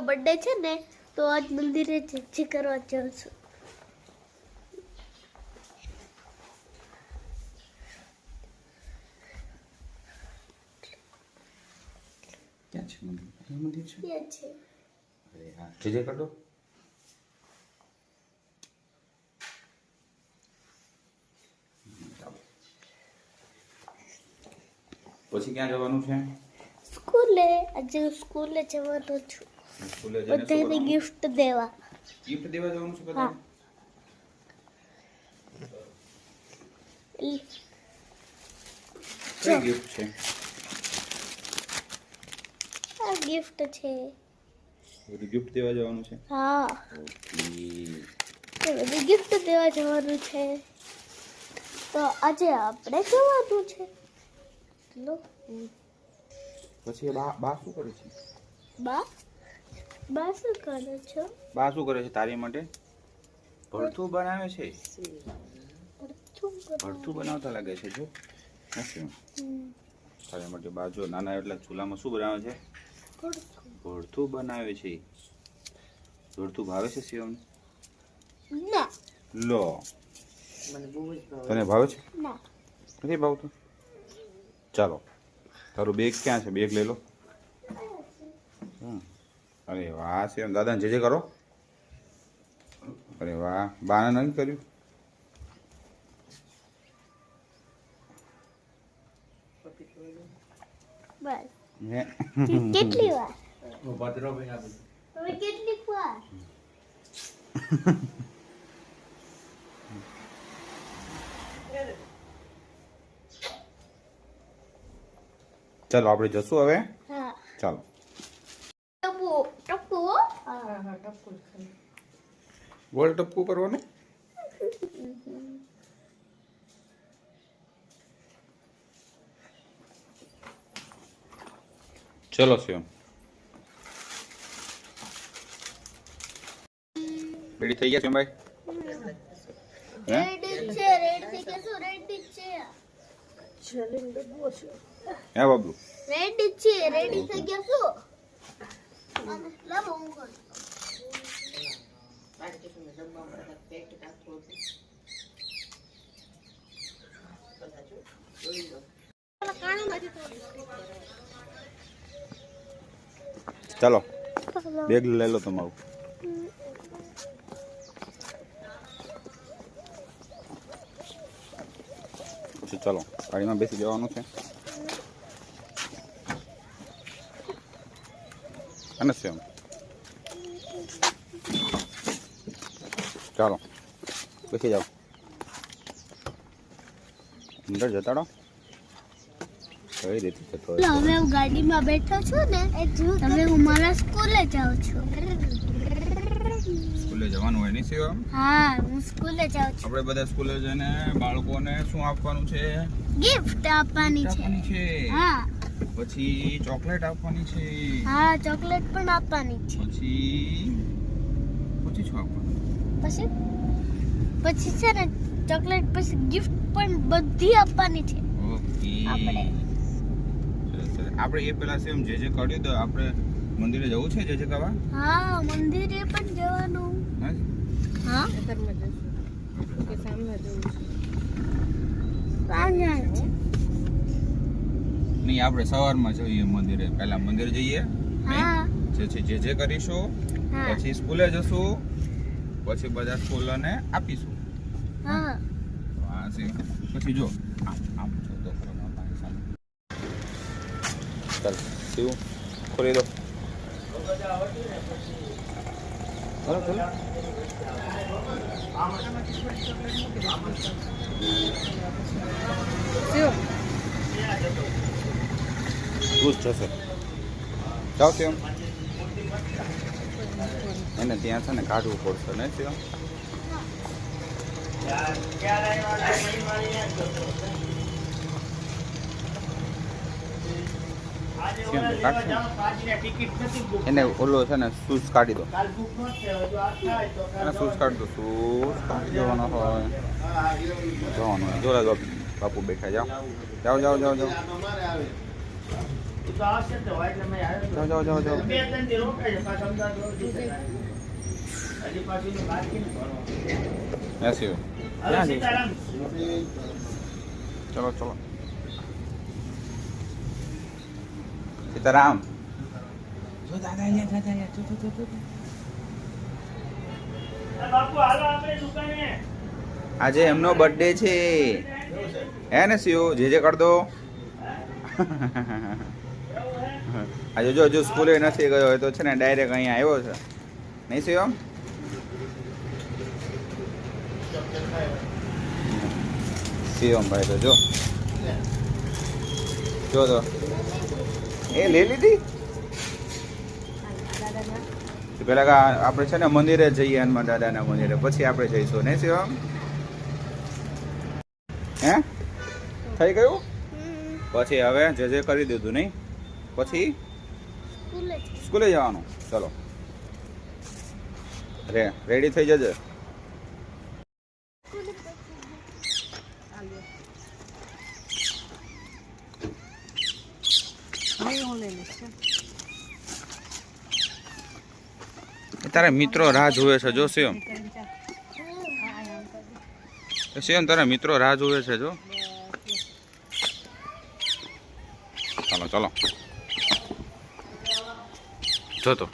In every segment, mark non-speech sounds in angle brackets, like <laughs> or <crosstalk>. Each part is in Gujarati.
બર્થડે છે ને તો આજ મંદિરે જે કરવા જાઉં છું ક્યાં છે મંદિર? અહીં મંદિર છે? ક્યાં છે. અરે હા પછી ક્યાં જવાનું છે? સ્કૂલે આજે સ્કૂલે જવાનું છું. સ્કૂલે જઈને બધાને ગિફ્ટ દેવા. ગિફ્ટ દેવા જવાનું છે બધાને? કઈ ગિફ્ટ છે? આ ગિફ્ટ છે. બધું ગિફ્ટ દેવા જવાનું છે? હા. ઓકે. એ ગિફ્ટ દેવા જવાનું છે. તો આજે આપણે જવાનું છે. લો. પછી બા બા શું કરે છે? બા? બા શું કરો છો? બા શું કરે છે તારી માટે? ભરતું બનાવે છે? ભરથું ભરતું બનાવતા લાગે છે જો. નથી તારી માટે બા જો નાના એટલા ચૂલામાં શું બનાવે છે? ભરથું. ભરતું બનાવે છે. ભરતું ભાવે છે શિવમ ના. લો. તને ભાવે છે? ના. નથી ભાવતું? ચાલો. તારું બેગ ક્યાં છે? બેગ લઈ લો. હમ. અરે વાહ શિવમ દાદાને જે જે કરો. અરે વાહ બાને નથી કર્યું. બસ. કેટલી વાર? વાર? ચાલો આપણે જશું હવે? ચાલો. ગોળ ટપકું કરવાનું? ચલો શિવમ રેડી થઈ ગયા શિવમભાઈ હે? રેડી છે રેડી કે શું રેડી છે હે બાબુ. રેડી છે રેડી થઈ ગયા શું? લાવો હું કરું ચાલો બેગ લઈ લો તમારું. પછી ચાલો ગાડીમાં બેસી જવાનું છે. અને સેમ. ચાલો બેસી જાઓ. અંદર જતા રહો. કઈ રીતે જતો? હવે હું ગાડીમાં બેઠો છું ને હવે હું મારા સ્કૂલે જાઉં છું. સ્કૂલે જવાનું હોય નહીં સેવા હા હું સ્કૂલે જાઉં છું. આપણે બધા સ્કૂલે જઈને બાળકોને શું આપવાનું છે? ગિફ્ટ આપવાની છે. આપવાની છે. હા. પછી ચોકલેટ આપવાની છે. હા ચોકલેટ પણ આપવાની છે. પછી પછી શું આપવાનું? પછી? પછી છે ને ચોકલેટ પછી ગિફ્ટ પણ બધી આપવાની છે. આપણે. એ પેલા સેમ જે જે કર્યું તો આપણે મંદિરે જવું છે જે જે કરવા હા મંદિરે પણ જવાનું. હા? નહીં આપણે સવારમાં જઈએ મંદિરે. પહેલા મંદિર જઈએ. હા. જે છે જે જે કરીશું પછી સ્કૂલે જશું પછી બધા સ્કૂલોને આપીશું. હા. પછી જો આમ આમ જો ખરો મારી સામે ચાલ શિવ ખોલી દો. ખોલો ખોલો તું જ જશે. જાઓ એને ત્યાં છે ને કાઢવું પડશે ને ત્યાં? એને ઓલો છે ને શૂઝ કાઢી દો. એને શૂઝ કાઢી દો, શૂઝ કાઢી દેવાનો હોય. જવાનું હોય. જો લા બાપુ બેઠા, જાઓ. જાઓ જાઓ જાઓ જાઓ. જાઓ જાઓ જાઓ જાઓ? સીતારામ. ચલો ચલો. સીતારામ. જો દાદા અહીંયા દાદા અહીંયા જો જો જો બાપુ હાલો આપણે દુકાને. આજે એમનો બર્થડે છે. હે ને શિવ? જે જે કર દો. <laughs> આજે જો હજુ સ્કૂલે નથી ગયો હોય તો છે ને ડાયરેક્ટ અહીંયા આવ્યો છે. નહીં શિવ શિવમ ભાઈ તો જો. જો તો. એ લઈ લીધી? પેલા કા આપણે છે ને મંદિરે જઈએ હનુમાન દાદાના મંદિરે. પછી આપણે જઈશું. નહીં શિવમ હે? થઈ ગયું? પછી હવે જે જે કરી દીધું નહીં? પછી? સ્કૂલે સ્કૂલે જવાનું. ચલો. રે રેડી થઈ જજે. તારા મિત્રો રાહ જુએ છે જો સિયમ સિયમ તારા મિત્રો રાહ જુએ છે જો. ચાલો ચાલો. જો તો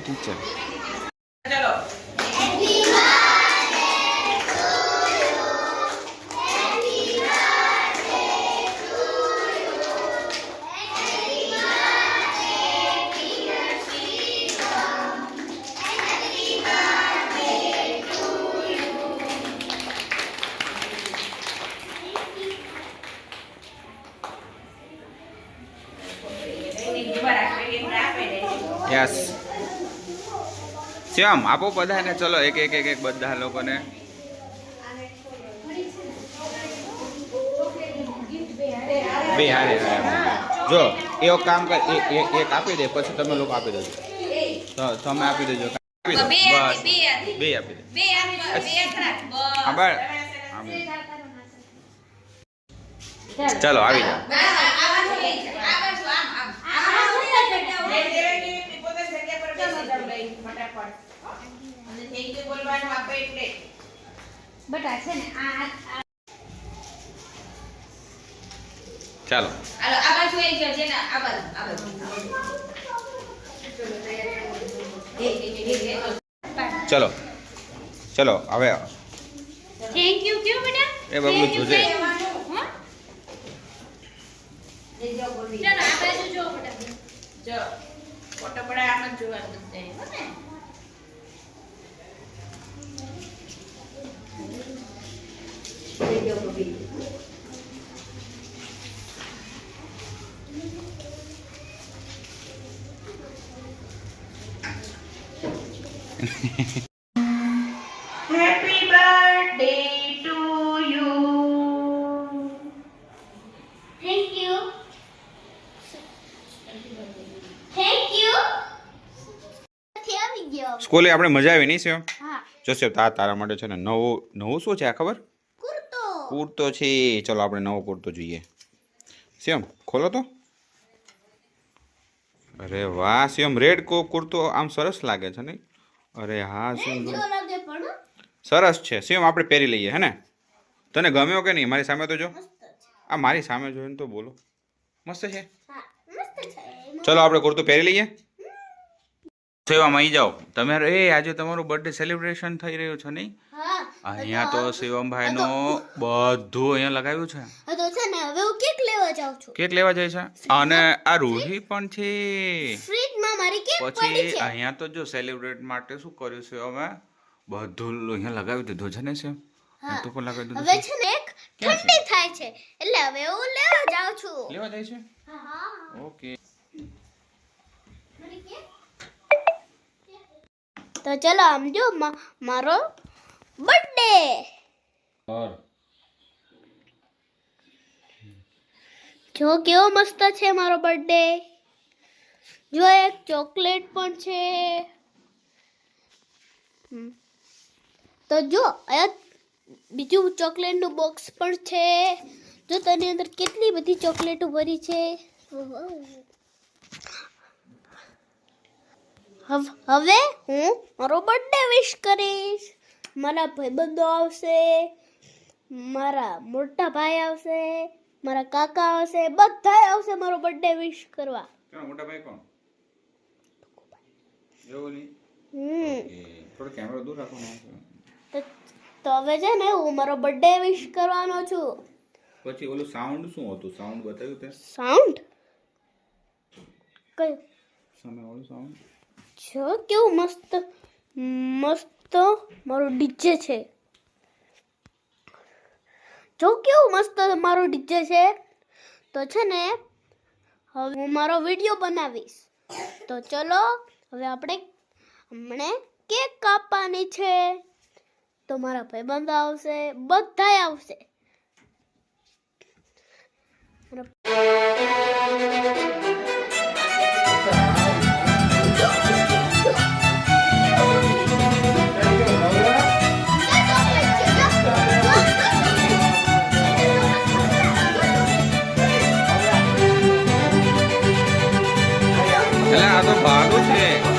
ટીચર યસ શ્યામ આપો બધાને. ચલો એક એક એક એક બધા લોકોને. બે હારે. જો એક કામ કર એક આપી દે પછી તમે લોકો આપી દેજો. તો તમે આપી દેજો. આપી દો. બસ. બે આપી દે. હા બસ આપી દો. ચલો. આવી જાઓ બટા છે ને આ આ- બાજુ. ચલો. ચલો હવે થેન્ક યુ કયો બેટા એ બબલું જોજે. ચાલો આ બાજુ જો બેટા ફોટો પડા આમ જ જોવાનું છે. હો ને? Happy birthday to you. Thank you thank you થી આવી ગયો સ્કૂલે આપણે મજા આવી નહીં સેવ જોશે જોસેફ તારા માટે છે ને નવું નવું શું છે આ ખબર? કુર્તો. છે. ચલો આપણે નવો કુર્તો જોઈએ. શ્યામ ખોલો તો. અરે વાહ શ્યામ રેડ કો કુર્તો આમ સરસ લાગે છે નહીં? અરે હા પણ સરસ છે. શ્યામ આપણે પહેરી લઈએ હે ને? તને ગમ્યો કે નહીં? મારી સામે તો જો. આ મારી સામે જોઈને તો બોલો. મસ્ત છે. ચલો આપણે કુર્તો પહેરી લઈએ. સેવામાં આવી જાઓ. તમે એ આજે તમારું બર્થડે સેલિબ્રેશન થઈ રહ્યું છે નહીં? અહીંયા તો શિવમભાઈનો બધું અહીંયા લગાવ્યું છે. તો છે ને હવે હું કેક લેવા જાઉં છું. કેક લેવા જાય છે? અને આ રૂહી પણ છે. ફ્રીજમાં મારી કેક પડી પછી અહીંયા તો જો સેલિબ્રેટ માટે શું કર્યું છે અમે? બધું અહીંયા લગાવી દીધું છે ને છે હા. તું પણ લગાવી દીધું હવે છે. ને એક ઠંડી થાય છે. એટલે હવે હું લેવા જાઉં છું. લેવા જાય છે? હા. ઓકે મારી કેક તો ચલો આમ જો મારો બર્થડે જો કેવો મસ્ત છે મારો બર્થડે જો એક ચોકલેટ પણ છે. તો જો બીજું ચોકલેટનું બોક્સ પણ છે. જો તેની અંદર કેટલી બધી ચોકલેટો ભરી છે. હવ- હું મારો બર્થડે વિશ કરીશ. મારા ભાઈબંધો આવશે મારા મોટા ભાઈ આવશે મારા કાકા આવશે બધા આવશે મારો બર્થડે વિશ કરવા. મોટા ભાઈ કોણ? હમ કેમેરો દૂર રાખવાનો તો તો હવે છે ને હું મારો બર્થડે વિશ કરવાનો છું. પછી ઓલું સાઉન્ડ શું હતું? સાઉન્ડ બતાવ્યું તે? સાઉન્ડ કયું? સામે ઓલું સાઉન્ડ જો કેવું મસ્ત મસ્ત મારું ડીજે છે. જો કેવું મસ્ત મારું ડીજે છે, તો છે ને, હવે હું મારો વીડિયો બનાવીશ. તો ચલો, હવે આપણે હમણે કેક કાપવાની છે. તો મારા ભાઈબંધ આવશે, બધાય આવશે. Thank આ સારું છે.